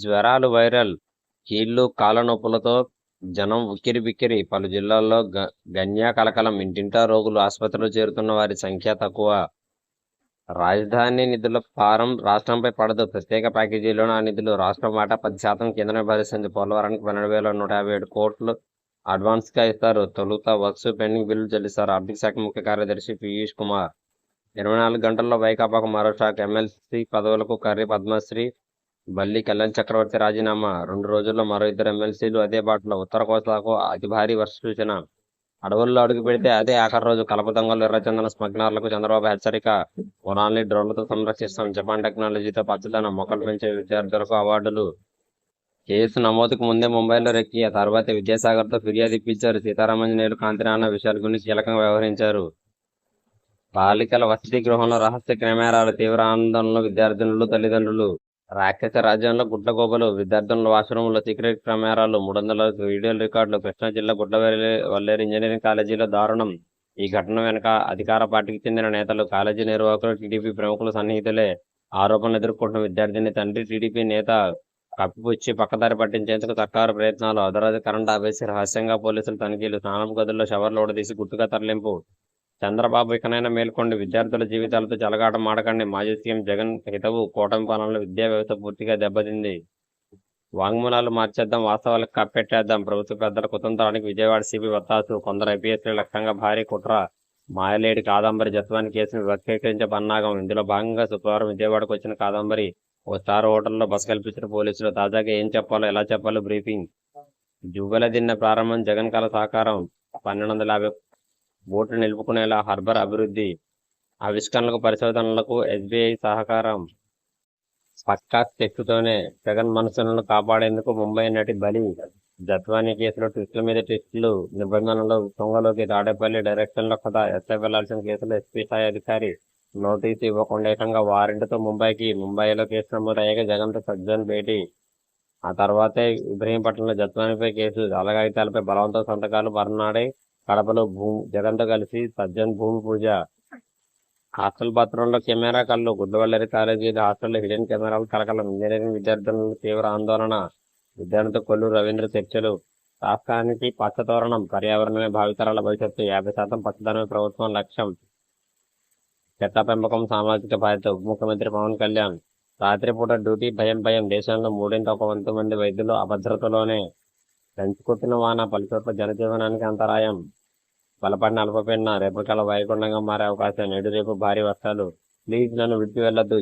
జ్వరాలు వైరల్. కీళ్ళు కాళ్ళ నొప్పులతో జనం ఉక్కిరిబిక్కిరి. పలు జిల్లాల్లో గ- గన్యా కలకలం. ఇంటింటా రోగులు ఆసుపత్రిలో చేరుతున్న వారి సంఖ్య తక్కువ. రాజధాని నిధుల భారం రాష్ట్రంపై పడదు. ప్రత్యేక ప్యాకేజీలో ఆ నిధులు రాష్ట్రం వాటా పది శాతం కేంద్రమే భరిస్తుంది. పోలవరానికి పన్నెండు వేల నూట యాభై ఏడు కోట్లు అడ్వాన్స్గా ఇస్తారు. తొలుత వర్క్స్ పెండింగ్ బిల్లు చెల్లిస్తారు. ఆర్థిక శాఖ ముఖ్య కార్యదర్శి పీయూష్ కుమార్. ఇరవై నాలుగు గంటల్లో వైకాపాకు మరో శాఖ ఎమ్మెల్సీ పదవులకు కర్రీ పద్మశ్రీ బల్లి కళ్యాణ్ చక్రవర్తి రాజీనామా. రెండు రోజుల్లో మరో ఇద్దరు ఎమ్మెల్సీలు అదే బాటలో ఉత్తర కోస్తాకు అతి భారీ వర్ష సూచన. అడవుల్లో అడుగు పెడితే అదే ఆఖరి రోజు కలప దొంగలు ఎర్రచందన స్మగ్నర్లకు చంద్రబాబు హెచ్చరిక. వనాల్ని డ్రోన్లతో సంరక్షిస్తాం. జపాన్ టెక్నాలజీతో పచ్చదనం మొక్కలు పెంచే విద్యార్థులకు అవార్డులు. కేసు నమోదుకు ముందే ముంబైలో రెక్కి ఆ తర్వాత విద్యాసాగర్తో ఫిర్యాదు ఇప్పించారు. సీతారామంజనేయులు కాంతినాన్న విషయాల గురించి కీలకంగా వ్యవహరించారు. బాలికల వసతి గృహంలో రహస్య కెమెరాలు తీవ్ర ఆందోళనలో విద్యార్థినులు తల్లిదండ్రులు. రాక్షస రాజ్యంలో గుడ్లగోబలు విద్యార్థుల వాష్రూమ్లో సీక్రెట్ కెమెరాలు మూడు వందల వీడియో రికార్డులు కృష్ణా జిల్లా గుడ్లవల్లి వల్లేరు ఇంజనీరింగ్ కాలేజీలో దారుణం. ఈ ఘటన వెనుక అధికార పార్టీకి చెందిన నేతలు కాలేజీ నిర్వాహకులు టీడీపీ ప్రముఖులు సన్నిహితులే ఆరోపణలు ఎదుర్కొంటున్న విద్యార్థిని తండ్రి టీడీపీ నేత కప్పిపుచ్చి పక్కదారి పట్టించేందుకు సర్కారు ప్రయత్నాలు అర్ధరాత్రి కరెంట్ ఆపేసి రహస్యంగా పోలీసులు తనిఖీలు స్నానం గదుల్లో షవర్లు ఓడదీసి గుట్టుగా తరలింపు. చంద్రబాబు ఇకనైనా మేల్కొండి. విద్యార్థుల జీవితాలతో చెలగాటం ఆడకండి మాజీ సీఎం జగన్ హితవు కూటమి పాలనలో విద్యా వ్యవస్థ పూర్తిగా దెబ్బతింది. వాంగ్మూలాలు మార్చేద్దాం. వాస్తవాలకు కప్పెట్టేద్దాం. ప్రభుత్వ పెద్దల కుతంత్రానికి విజయవాడ సిపి వత్తాసు. కొందరు ఐపీఎస్లు లక్ష్యంగా భారీ కుట్ర. మాయలేడి కాదంబరి జత్వాని కేసును వ్యక్తీకరించే పన్నాగం ఇందులో భాగంగా శుక్రవారం విజయవాడకు వచ్చిన కాదంబరి ఓ స్టార్ హోటల్లో బస కల్పించిన పోలీసులు తాజాగా ఏం చెప్పాలో ఎలా చెప్పాలో బ్రీఫింగ్. జువ్వల దిన్న ప్రారంభం జగన్ కళ సహకారం పన్నెండు వందల యాభై బోట్లు నిలుపుకునేలా హార్బర్ అభివృద్ధి ఆవిష్కరణలకు పరిశోధనలకు ఎస్బీఐ సహకారం పక్కా శక్తితోనే జగన్ మనసులను కాపాడేందుకు ముంబై నటి బలి జత్వాని కేసులో ట్విస్టుల మీద ట్విస్టులు నిబంధనలు తుంగలోకి తాడేపల్లి డైరెక్షన్లో కదా కథ ఎస్ఐ వెళ్ళాల్సిన కేసులో ఎస్పీ స్థాయి అధికారి నోటీసు ఇవ్వకుండా ఏకంగా వారెంట్తో ముంబైకి ముంబైలో కేసు నమోదయ్యాక జగన్తో సజ్జన్ భేటీ. ఆ తర్వాతే ఇబ్రహీంపట్నంలో జత్వానిపై కేసు అలగాయితాలపై బలవంత సంతకాలు మరునాడే కడపలో భూమి జగన్తో కలిసి సజ్జన్ భూమి పూజ. హాస్టల్ బాత్రూంలో కెమెరా కళ్ళు గుడ్డవల్లరి కాలేజీ హాస్టల్లో హిడెన్ కెమెరాలు కలకలం. ఇంజనీరింగ్ విద్యార్థులను తీవ్ర ఆందోళన. విద్యార్థులతో కొల్లు రవీంద్ర చర్చలు. రాష్ట్రానికి పచ్చతోరణం పర్యావరణమే భావితరాల భవిష్యత్తు. యాభై శాతం పచ్చదనమే ప్రభుత్వం లక్ష్యం. చెత్త పెంపకం సామాజిక బాధ్యత. ఉప ముఖ్యమంత్రి పవన్ కళ్యాణ్. రాత్రిపూట డ్యూటీ భయం భయం. దేశంలో మూడింట ఒక వంతు మంది వైద్యులు అభద్రతలోనే. పెంచుకొట్టిన వాన పలుచోట్ల జనజీవనానికి అంతరాయం. బలపడిన అల్పపీడన రేపటికల్లా వైకుండంగా మారే అవకాశం. నేడు రేపు భారీ వర్షాలు. ప్లీజ్ నన్ను విడిచి వెళ్ళొద్దు